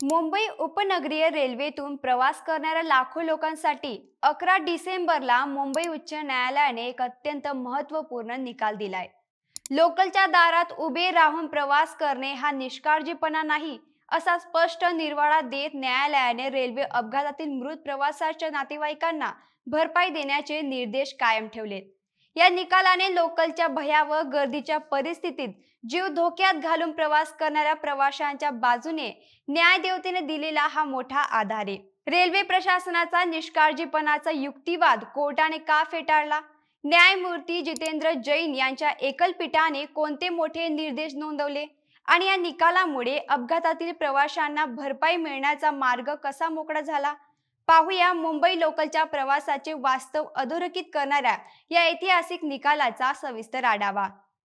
मुंबई उपनगरीय रेल्वेतून प्रवास करणाऱ्या लाखो लोकांसाठी अकरा डिसेंबरला मुंबई उच्च न्यायालयाने एक अत्यंत महत्त्वपूर्ण निकाल दिलाय. लोकलच्या दारात उभे राहून प्रवास करणे हा निष्काळजीपणा नाही असा स्पष्ट निर्वाळा देत न्यायालयाने रेल्वे अपघातातील मृत प्रवासाच्या नातेवाईकांना भरपाई देण्याचे निर्देश कायम ठेवलेत. या निकालाने लोकलच्या भयावह गर्दीच्या परिस्थितीत जीव धोक्यात घालून प्रवास करणाऱ्या प्रवाशांच्या बाजूने न्यायदेवतेने दिलेला हा मोठा आधार आहे. रेल्वे प्रशासनाचा निष्काळजीपणाचा युक्तिवाद कोर्टाने का फेटाळला? न्यायमूर्ती जितेंद्र जैन यांच्या एकलपीठाने कोणते मोठे निर्देश नोंदवले? आणि या निकालामुळे अपघातातील प्रवाशांना भरपाई मिळण्याचा मार्ग कसा मोकळा झाला? पाहूया मुंबई लोकलच्या प्रवासाचे वास्तव अधोरेखित करणाऱ्या या ऐतिहासिक निकालाचा सविस्तर आढावा.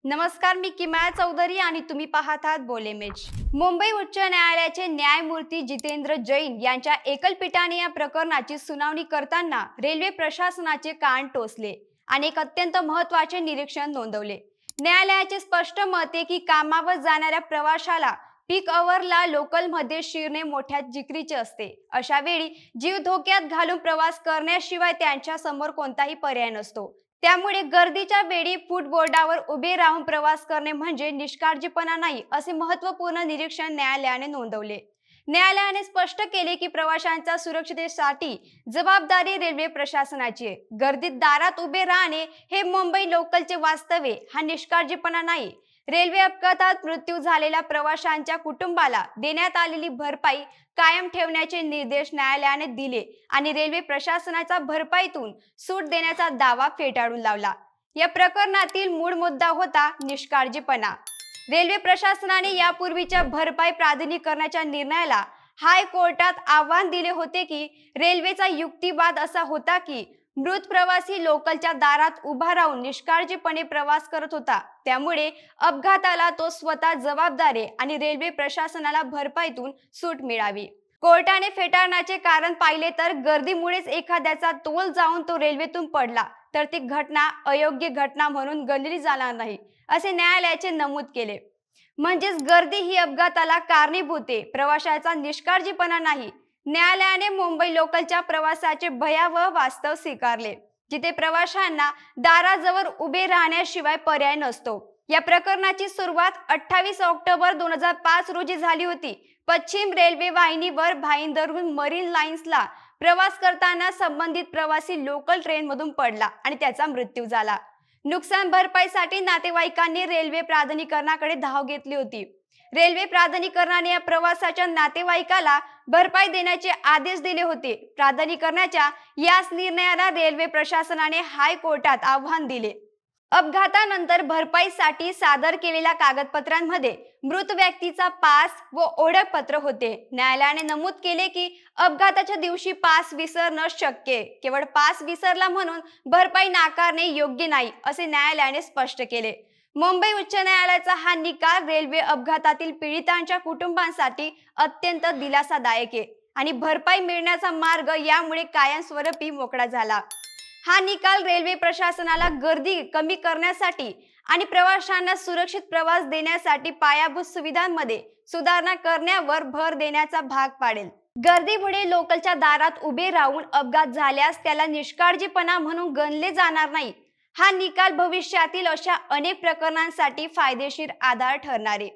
नमस्कार मी किमाया चौधरी आणि तुम्ही पाहत आहात बोले मेच मुंबई उच्च न्यायालयाचे न्यायमूर्ती जितेंद्र जैन यांच्या एकलपीठाने या प्रकरणाची सुनावणी करताना रेल्वे प्रशासनाचे कान टोचले आणि एक अत्यंत महत्त्वाचे निरीक्षण नोंदवले. न्यायालयाचे स्पष्ट मत आहे की कामावर जाणाऱ्या प्रवाशाला पीक अवरला लोकलमध्ये शिरणे मोठ्या जिकरीचे असते. अशा वेळी जीव धोक्यात घालून प्रवास करण्याशिवाय त्यांच्यासमोर कोणताही पर्याय नसतो. त्यामुळे गर्दीच्या वेळी फुटबोर्डावर उभे राहून प्रवास करणे म्हणजे निष्काळजीपणा नाही असे महत्त्वपूर्ण निरीक्षण न्यायालयाने नोंदवले. न्यायालयाने स्पष्ट केले की प्रवाशांच्या सुरक्षितेसाठी जबाबदारी रेल्वे प्रशासनाची आहे. गर्दीत दारात उभे राहणे हे मुंबई लोकलचे वास्तव्य हा निष्काळजीपणा नाही. रेल्वे अपघातात मृत्यू झालेल्या प्रवाशांच्या कुटुंबाला देण्यात आलेली भरपाई कायम ठेवण्याचे निर्देश न्यायालयाने दिले आणि रेल्वे प्रशासनाचा भरपाईतून सूट देण्याचा दावा फेटाळून लावला. या प्रकरणातील मूळ मुद्दा होता निष्काळजीपणा. रेल्वे प्रशासनाने यापूर्वीच्या भरपाई प्राधिकरणाच्या निर्णयाला हायकोर्टात आव्हान दिले होते की रेल्वेचा युक्तिवाद असा होता की मृत प्रवासी लोकलच्या दारात उभा राहून निष्काळजीपणे प्रवास करत होता. त्यामुळे अपघाताला तो स्वतः जबाबदार आहे आणि रेल्वे प्रशासनाला भरपाईतून सूट मिळावी. कोर्टाने फेटाळण्याचे कारण पाहिले तर गर्दीमुळेच एखाद्याचा तोल जाऊन तो रेल्वेतून पडला. तर ती घटना अयोग्य घटना म्हणून गणली जाणार नाही असे न्यायालयाचे नमूद केले. म्हणजेच गर्दी ही अपघाताला कारणीभूत आहे. प्रवाशाचा निष्काळजीपणा नाही न्यायालयाने मुंबई लोकलच्या प्रवासाचे भयावह वास्तव स्वीकारले जिथे प्रवाशांना दाराजवळ उभे राहण्याशिवाय पर्याय नसतो. या प्रकरणाची सुरुवात अठ्ठावीस ऑक्टोबर दोन हजार पाच रोजी झाली होती. पश्चिम रेल्वे वाहिनीवर भाईंदरहून मरीन लाईन्सला प्रवास करताना संबंधित प्रवासी लोकल ट्रेनमधून पडला आणि त्याचा मृत्यू झाला. नुकसान भरपाईसाठी नातेवाईकांनी रेल्वे प्राधिकरणाकडे धाव घेतली होती. रेल्वे प्राधिकरणाने या प्रवासाच्या नातेवाईकाला भरपाई देण्याचे आदेश दिले होते. प्राधिकरणाच्या याच निर्णयाला रेल्वे प्रशासनाने हायकोर्टात आव्हान दिले. अपघातानंतर भरपाईसाठी सादर केलेल्या कागदपत्रांमध्ये मृत व्यक्तीचा पास व ओळखपत्र होते. न्यायालयाने नमूद केले की अपघाताच्या दिवशी पास विसरणं शक्य केवळ पास विसरला म्हणून भरपाई नाकारणे योग्य नाही असे न्यायालयाने स्पष्ट केले. मुंबई उच्च न्यायालयाचा हा निकाल रेल्वे अपघातातील पीडितांच्या कुटुंबांसाठी अत्यंत दिलासादायक आहे आणि भरपाई मिळण्याचा मार्ग यामुळे कायमस्वरूपी मोकळा झाला. हा निकाल रेल्वे प्रशासनाला गर्दी कमी करण्यासाठी आणि प्रवाशांना सुरक्षित प्रवास देण्यासाठी पायाभूत सुविधांमध्ये सुधारणा करण्यावर भर देण्याचा भाग पाडेल. गर्दीमुळे लोकलच्या दारात उभे राहून अपघात झाल्यास त्याला निष्काळजीपणा म्हणून गणले जाणार नाही हा निकाल भविष्यातील अशा अनेक प्रकरणांसाठी फायदेशीर आधार ठरणारे.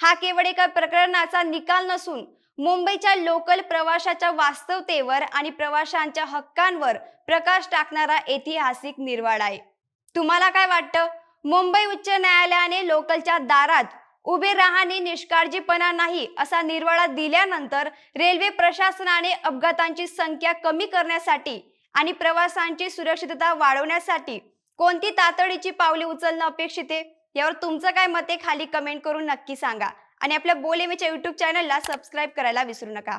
हा केवळ एका प्रकरणाचा निकाल नसून मुंबईच्या लोकल प्रवाशाच्या वास्तवतेवर आणि प्रवाशांच्या हक्कांवर प्रकाश टाकणारा ऐतिहासिक निर्वाळ आहे. तुम्हाला काय वाटतं? मुंबई उच्च न्यायालयाने लोकलच्या दारात उभे राहणे निष्काळजीपणा नाही असा निर्वाळा दिल्यानंतर रेल्वे प्रशासनाने अपघातांची संख्या कमी करण्यासाठी आणि प्रवासांची सुरक्षितता वाढवण्यासाठी कोणती तातडीची पावले उचलणं अपेक्षित आहे? यावर तुमचं काय मत आहे? खाली कमेंट करून नक्की सांगा. आणि आपल्या बोलेमेच्या युट्यूब चॅनलला सबस्क्राईब करायला विसरू नका.